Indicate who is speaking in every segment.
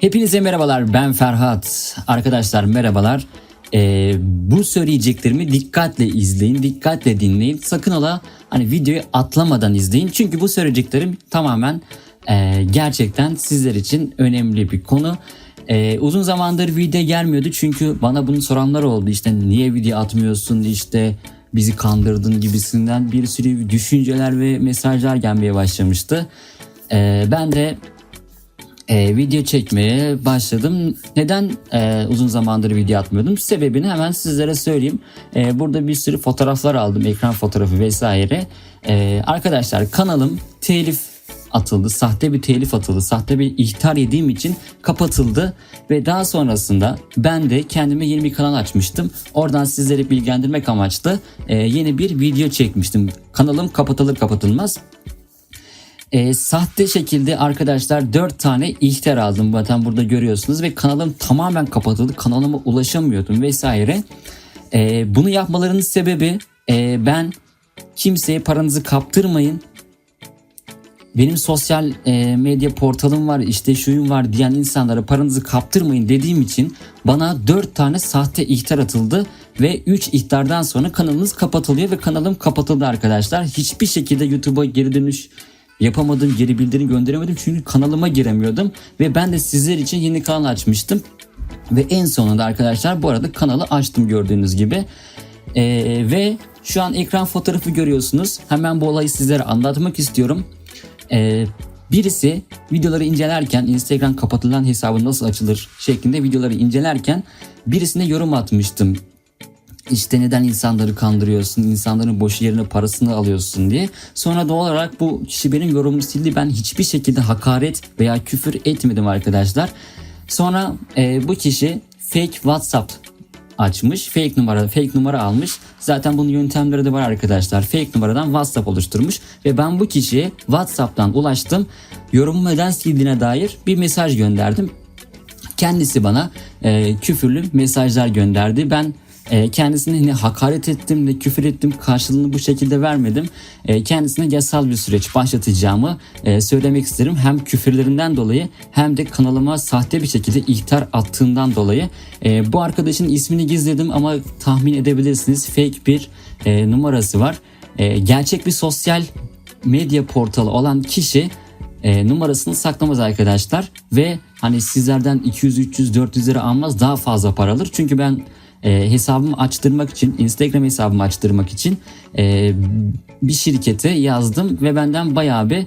Speaker 1: Hepinize merhabalar ben Ferhat. Arkadaşlar merhabalar. Ee, bu söyleyeceklerimi dikkatle izleyin, dikkatle dinleyin. Sakın ola hani videoyu atlamadan izleyin. Çünkü bu söyleyeceklerim tamamen e, gerçekten sizler için önemli bir konu. Ee, uzun zamandır video gelmiyordu çünkü bana bunu soranlar oldu. İşte niye video atmıyorsun işte bizi kandırdın gibisinden bir sürü düşünceler ve mesajlar gelmeye başlamıştı. Ee, ben de e, video çekmeye başladım. Neden e, uzun zamandır video atmıyordum? Sebebini hemen sizlere söyleyeyim. E, burada bir sürü fotoğraflar aldım, ekran fotoğrafı vesaire. E, arkadaşlar kanalım telif atıldı. Sahte bir telif atıldı. Sahte bir ihtar yediğim için kapatıldı. Ve daha sonrasında ben de kendime yeni bir kanal açmıştım. Oradan sizleri bilgilendirmek amaçlı e, yeni bir video çekmiştim. Kanalım kapatılır kapatılmaz e, sahte şekilde arkadaşlar 4 tane ihtar aldım zaten burada görüyorsunuz ve kanalım tamamen kapatıldı kanalıma ulaşamıyordum vesaire. E, bunu yapmalarının sebebi e, ben kimseye paranızı kaptırmayın benim sosyal e, medya portalım var işte şuyum var diyen insanlara paranızı kaptırmayın dediğim için bana 4 tane sahte ihtar atıldı ve 3 ihtardan sonra kanalınız kapatılıyor ve kanalım kapatıldı arkadaşlar. Hiçbir şekilde YouTube'a geri dönüş yapamadım, geri bildirim gönderemedim çünkü kanalıma giremiyordum ve ben de sizler için yeni kanal açmıştım. Ve en sonunda arkadaşlar bu arada kanalı açtım gördüğünüz gibi. Ee, ve şu an ekran fotoğrafı görüyorsunuz. Hemen bu olayı sizlere anlatmak istiyorum. Ee, birisi videoları incelerken Instagram kapatılan hesabı nasıl açılır şeklinde videoları incelerken birisine yorum atmıştım. İşte neden insanları kandırıyorsun, insanların boş yerine parasını alıyorsun diye. Sonra doğal olarak bu kişi benim yorumumu sildi. Ben hiçbir şekilde hakaret veya küfür etmedim arkadaşlar. Sonra e, bu kişi fake WhatsApp açmış. Fake numara, fake numara almış. Zaten bunun yöntemleri de var arkadaşlar. Fake numaradan WhatsApp oluşturmuş ve ben bu kişiye WhatsApp'tan ulaştım. Yorumumu neden sildiğine dair bir mesaj gönderdim. Kendisi bana e, küfürlü mesajlar gönderdi. Ben e, kendisine ne hakaret ettim ne küfür ettim karşılığını bu şekilde vermedim. E, kendisine yasal bir süreç başlatacağımı e, söylemek isterim. Hem küfürlerinden dolayı hem de kanalıma sahte bir şekilde ihtar attığından dolayı. E, bu arkadaşın ismini gizledim ama tahmin edebilirsiniz fake bir e, numarası var. E, gerçek bir sosyal medya portalı olan kişi e, numarasını saklamaz arkadaşlar ve hani sizlerden 200 300 400 lira almaz daha fazla para alır. Çünkü ben e, hesabımı açtırmak için Instagram hesabımı açtırmak için e, bir şirkete yazdım ve benden bayağı bir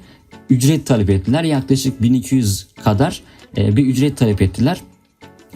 Speaker 1: ücret talep ettiler. Yaklaşık 1200 kadar e, bir ücret talep ettiler.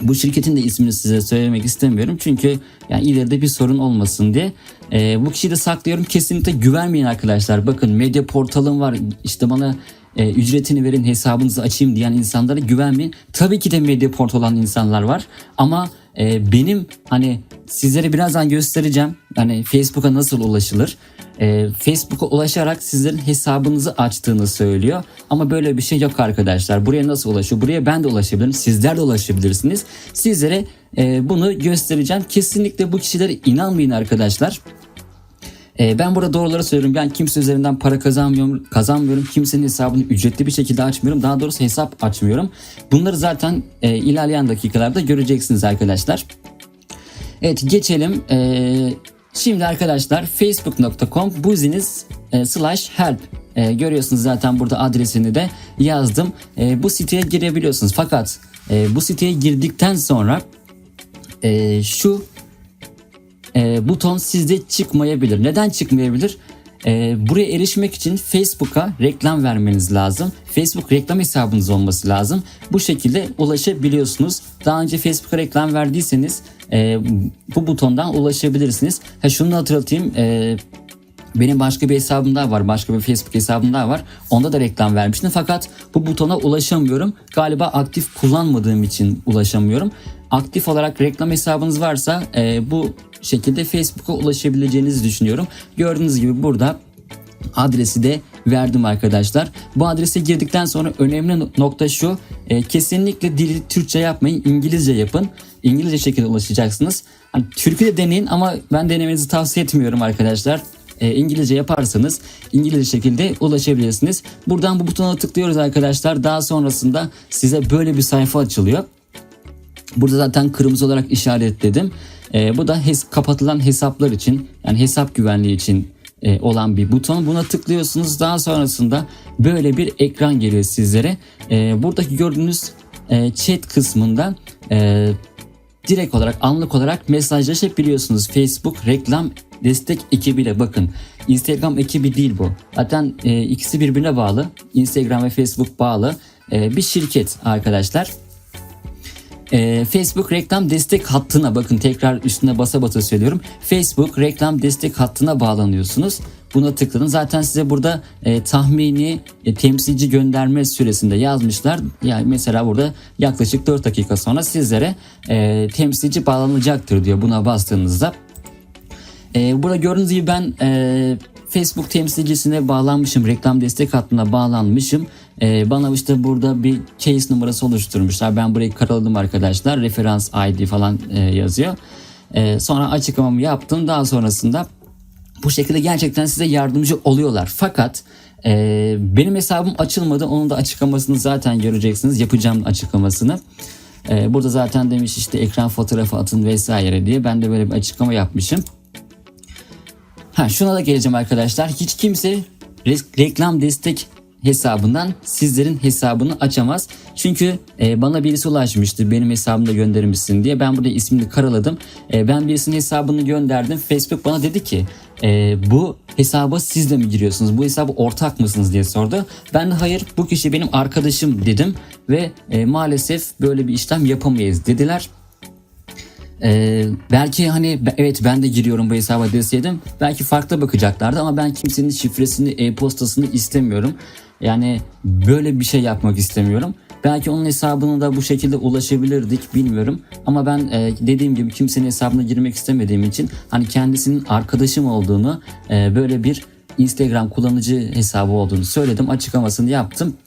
Speaker 1: Bu şirketin de ismini size söylemek istemiyorum çünkü yani ileride bir sorun olmasın diye. E, bu kişiyi de saklıyorum. Kesinlikle güvenmeyin arkadaşlar. Bakın medya portalım var. İşte bana e, ücretini verin hesabınızı açayım diyen insanlara güvenmeyin. Tabii ki de medya portal olan insanlar var ama e, benim hani sizlere birazdan göstereceğim hani Facebook'a nasıl ulaşılır. E, Facebook'a ulaşarak sizlerin hesabınızı açtığını söylüyor. Ama böyle bir şey yok arkadaşlar. Buraya nasıl ulaşıyor? Buraya ben de ulaşabilirim. Sizler de ulaşabilirsiniz. Sizlere e, bunu göstereceğim. Kesinlikle bu kişilere inanmayın arkadaşlar. E, ben burada doğruları söylüyorum. Ben kimse üzerinden para kazanmıyorum, kazanmıyorum. Kimsenin hesabını ücretli bir şekilde açmıyorum. Daha doğrusu hesap açmıyorum. Bunları zaten e, ilerleyen dakikalarda göreceksiniz arkadaşlar. Evet geçelim. E, şimdi arkadaşlar facebook.com buziniz e, slash help e, görüyorsunuz zaten burada adresini de yazdım. E, bu siteye girebiliyorsunuz. Fakat e, bu siteye girdikten sonra e, şu e, buton sizde çıkmayabilir. Neden çıkmayabilir? E, buraya erişmek için Facebook'a reklam vermeniz lazım. Facebook reklam hesabınız olması lazım. Bu şekilde ulaşabiliyorsunuz. Daha önce Facebook'a reklam verdiyseniz e, bu butondan ulaşabilirsiniz. Ha şunu da hatırlatayım. E, benim başka bir hesabım daha var. Başka bir Facebook hesabım daha var. Onda da reklam vermiştim. Fakat bu butona ulaşamıyorum. Galiba aktif kullanmadığım için ulaşamıyorum. Aktif olarak reklam hesabınız varsa e, bu şekilde Facebook'a ulaşabileceğinizi düşünüyorum. Gördüğünüz gibi burada adresi de verdim arkadaşlar. Bu adrese girdikten sonra önemli nokta şu. E, kesinlikle dili Türkçe yapmayın. İngilizce yapın. İngilizce şekilde ulaşacaksınız. Hani Türkü de deneyin ama ben denemenizi tavsiye etmiyorum arkadaşlar. e, İngilizce yaparsanız İngilizce şekilde ulaşabilirsiniz. Buradan bu butona tıklıyoruz arkadaşlar. Daha sonrasında size böyle bir sayfa açılıyor. Burada zaten kırmızı olarak işaretledim. E, bu da hes- kapatılan hesaplar için yani hesap güvenliği için e, olan bir buton. Buna tıklıyorsunuz. Daha sonrasında böyle bir ekran geliyor sizlere. E, buradaki gördüğünüz e, chat kısmında e, direkt olarak anlık olarak mesajlaşabiliyorsunuz. Facebook reklam destek ekibiyle bakın. Instagram ekibi değil bu. Zaten e, ikisi birbirine bağlı. Instagram ve Facebook bağlı. E, bir şirket arkadaşlar. Ee, Facebook reklam destek hattına bakın tekrar üstüne basa basa söylüyorum. Facebook reklam destek hattına bağlanıyorsunuz. Buna tıkladın. Zaten size burada e, tahmini e, temsilci gönderme süresinde yazmışlar. Yani mesela burada yaklaşık 4 dakika sonra sizlere e, temsilci bağlanacaktır diyor buna bastığınızda. E, burada gördüğünüz gibi ben e, Facebook temsilcisine bağlanmışım. Reklam destek hattına bağlanmışım. E, bana işte burada bir case numarası oluşturmuşlar. Ben burayı karaladım arkadaşlar. Referans ID falan e, yazıyor. E, sonra açıklamamı yaptım. Daha sonrasında bu şekilde gerçekten size yardımcı oluyorlar. Fakat e, benim hesabım açılmadı. Onun da açıklamasını zaten göreceksiniz. Yapacağım açıklamasını. E, burada zaten demiş işte ekran fotoğrafı atın vesaire diye. Ben de böyle bir açıklama yapmışım. Ha şuna da geleceğim arkadaşlar. Hiç kimse re- reklam destek hesabından sizlerin hesabını açamaz. Çünkü e, bana birisi ulaşmıştı benim hesabımda gönderir misin diye. Ben burada ismini karaladım. E, ben birisinin hesabını gönderdim. Facebook bana dedi ki e, bu hesaba siz de mi giriyorsunuz? Bu hesabı ortak mısınız diye sordu. Ben de hayır bu kişi benim arkadaşım dedim. Ve e, maalesef böyle bir işlem yapamayız dediler. Ee, belki hani evet ben de giriyorum bu hesaba deseydim belki farklı bakacaklardı ama ben kimsenin şifresini e-postasını istemiyorum. Yani böyle bir şey yapmak istemiyorum. Belki onun hesabına da bu şekilde ulaşabilirdik bilmiyorum. Ama ben e, dediğim gibi kimsenin hesabına girmek istemediğim için hani kendisinin arkadaşım olduğunu e, böyle bir Instagram kullanıcı hesabı olduğunu söyledim açıklamasını yaptım.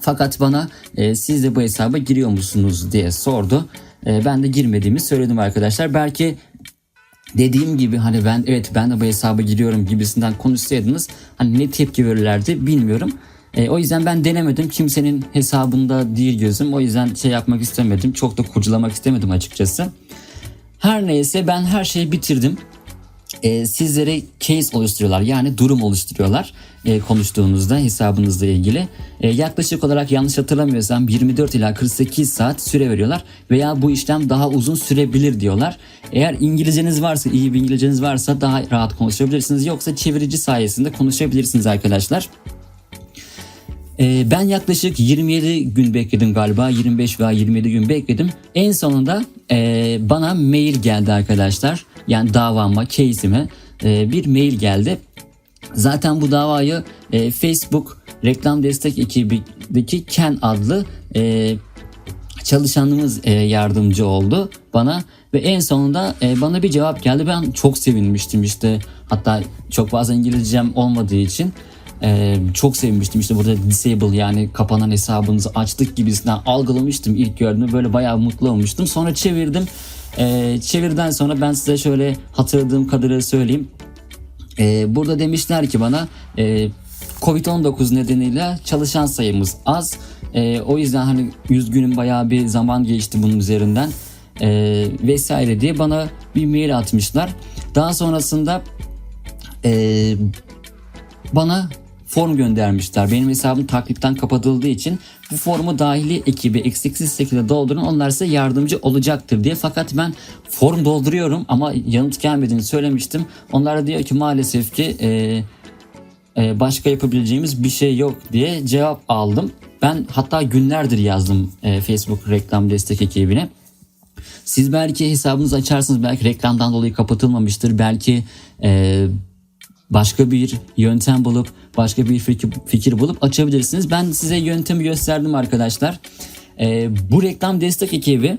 Speaker 1: Fakat bana e, siz de bu hesaba giriyor musunuz diye sordu. E, ben de girmediğimi söyledim arkadaşlar. Belki dediğim gibi hani ben evet ben de bu hesaba giriyorum gibisinden konuşsaydınız hani ne tepki verirlerdi bilmiyorum. E, o yüzden ben denemedim. Kimsenin hesabında değil gözüm. O yüzden şey yapmak istemedim. Çok da kurcalamak istemedim açıkçası. Her neyse ben her şeyi bitirdim e, sizlere case oluşturuyorlar yani durum oluşturuyorlar e, konuştuğunuzda hesabınızla ilgili. E, yaklaşık olarak yanlış hatırlamıyorsam 24 ila 48 saat süre veriyorlar veya bu işlem daha uzun sürebilir diyorlar. Eğer İngilizceniz varsa iyi bir İngilizceniz varsa daha rahat konuşabilirsiniz yoksa çevirici sayesinde konuşabilirsiniz arkadaşlar. Ee, ben yaklaşık 27 gün bekledim galiba 25 veya 27 gün bekledim. En sonunda e, bana mail geldi arkadaşlar. Yani davama, case'ime e, bir mail geldi. Zaten bu davayı e, Facebook reklam destek ekibindeki Ken adlı çalışanımız yardımcı oldu bana ve en sonunda bana bir cevap geldi. Ben çok sevinmiştim işte hatta çok fazla İngilizcem olmadığı için e, çok sevinmiştim işte burada disable yani kapanan hesabınızı açtık gibisinden algılamıştım ilk gördüğümde böyle bayağı mutlu olmuştum. Sonra çevirdim. E, çevirden sonra ben size şöyle hatırladığım kadarıyla söyleyeyim. E, burada demişler ki bana e, Covid-19 nedeniyle çalışan sayımız az. E, o yüzden hani üzgünüm bayağı bir zaman geçti bunun üzerinden e, vesaire diye bana bir mail atmışlar. Daha sonrasında e, bana form göndermişler. Benim hesabım taklitten kapatıldığı için bu formu dahili ekibi eksiksiz şekilde doldurun. Onlar size yardımcı olacaktır diye. Fakat ben form dolduruyorum ama yanıt gelmediğini söylemiştim. Onlar da diyor ki maalesef ki e, e, başka yapabileceğimiz bir şey yok diye cevap aldım. Ben hatta günlerdir yazdım e, Facebook reklam destek ekibine. Siz belki hesabınızı açarsınız belki reklamdan dolayı kapatılmamıştır. Belki e, başka bir yöntem bulup başka bir fikir, bulup açabilirsiniz. Ben size yöntemi gösterdim arkadaşlar. E, bu reklam destek ekibi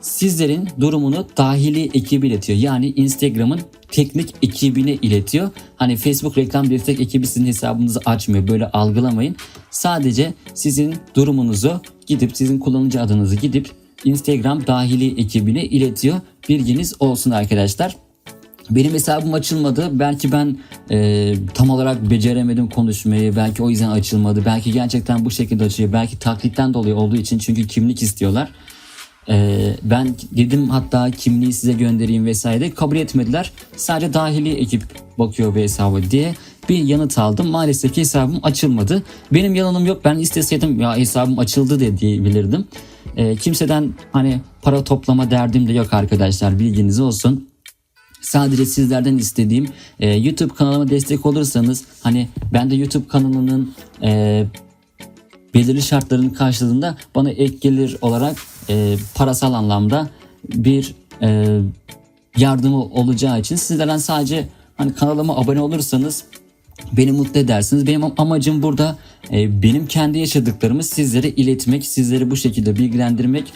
Speaker 1: sizlerin durumunu dahili ekibi iletiyor. Yani Instagram'ın teknik ekibine iletiyor. Hani Facebook reklam destek ekibi sizin hesabınızı açmıyor. Böyle algılamayın. Sadece sizin durumunuzu gidip sizin kullanıcı adınızı gidip Instagram dahili ekibine iletiyor. Bilginiz olsun arkadaşlar. Benim hesabım açılmadı. Belki ben e, tam olarak beceremedim konuşmayı. Belki o yüzden açılmadı. Belki gerçekten bu şekilde açıyor. Belki taklitten dolayı olduğu için çünkü kimlik istiyorlar. E, ben dedim hatta kimliği size göndereyim vesaire. Kabul etmediler. Sadece dahili ekip bakıyor bu hesabı diye bir yanıt aldım. Maalesef ki hesabım açılmadı. Benim yalanım yok. Ben isteseydim ya hesabım açıldı de diyebilirdim. E, kimseden hani para toplama derdim de yok arkadaşlar. Bilginiz olsun. Sadece sizlerden istediğim e, YouTube kanalıma destek olursanız hani ben de YouTube kanalının e, belirli şartların karşılığında bana ek gelir olarak e, parasal anlamda bir e, yardımı olacağı için sizlerden sadece hani kanalıma abone olursanız beni mutlu edersiniz. Benim amacım burada e, benim kendi yaşadıklarımı sizlere iletmek, sizleri bu şekilde bilgilendirmek.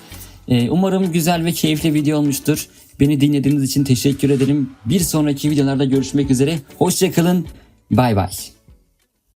Speaker 1: E, umarım güzel ve keyifli video olmuştur. Beni dinlediğiniz için teşekkür ederim. Bir sonraki videolarda görüşmek üzere. Hoşçakalın. Bay bay.